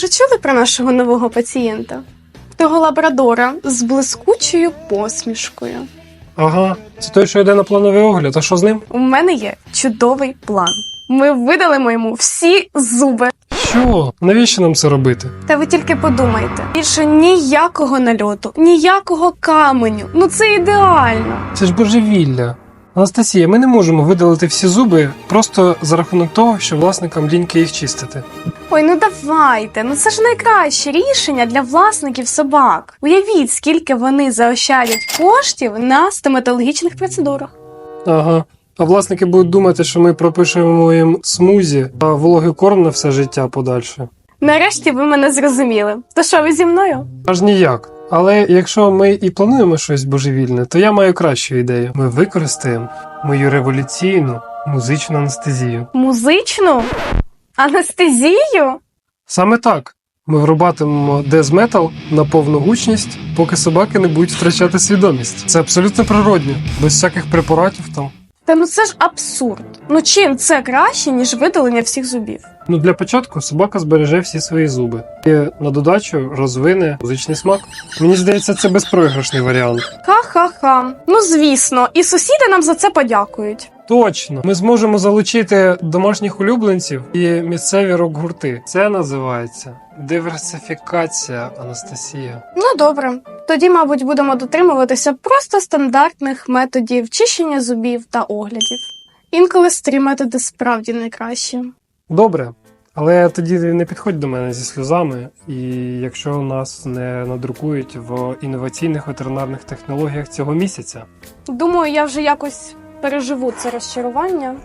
вже чули про нашого нового пацієнта? Того лабрадора з блискучою посмішкою. Ага, це той, що йде на плановий огляд, а що з ним? У мене є чудовий план. Ми видалимо йому всі зуби. Що? Навіщо нам це робити? Та ви тільки подумайте, більше ніякого нальоту, ніякого каменю. Ну це ідеально. Це ж божевілля. Анастасія, ми не можемо видалити всі зуби просто за рахунок того, що власникам ліньки їх чистити. Ой, ну давайте. Ну це ж найкраще рішення для власників собак. Уявіть, скільки вони заощадять коштів на стоматологічних процедурах. Ага. А власники будуть думати, що ми пропишемо їм смузі та вологий корм на все життя подальше. Нарешті ви мене зрозуміли. То що ви зі мною? Аж ніяк. Але якщо ми і плануємо щось божевільне, то я маю кращу ідею. Ми використаємо мою революційну музичну анестезію. Музичну? Анестезію? Саме так. Ми врубатимемо дезметал на повну гучність, поки собаки не будуть втрачати свідомість. Це абсолютно природньо, без всяких препаратів там. Та ну це ж абсурд. Ну чим це краще, ніж видалення всіх зубів? Ну для початку собака збереже всі свої зуби і на додачу розвине музичний смак. Мені здається, це безпроіграшний варіант. Ха-ха-ха. Ну звісно, і сусіди нам за це подякують. Точно, ми зможемо залучити домашніх улюбленців і місцеві рок-гурти. Це називається диверсифікація, Анастасія. Ну добре, тоді, мабуть, будемо дотримуватися просто стандартних методів чищення зубів та оглядів. Інколи старі методи справді найкращі. Добре, але тоді не підходь до мене зі сльозами, і якщо нас не надрукують в інноваційних ветеринарних технологіях цього місяця. Думаю, я вже якось переживу це розчарування.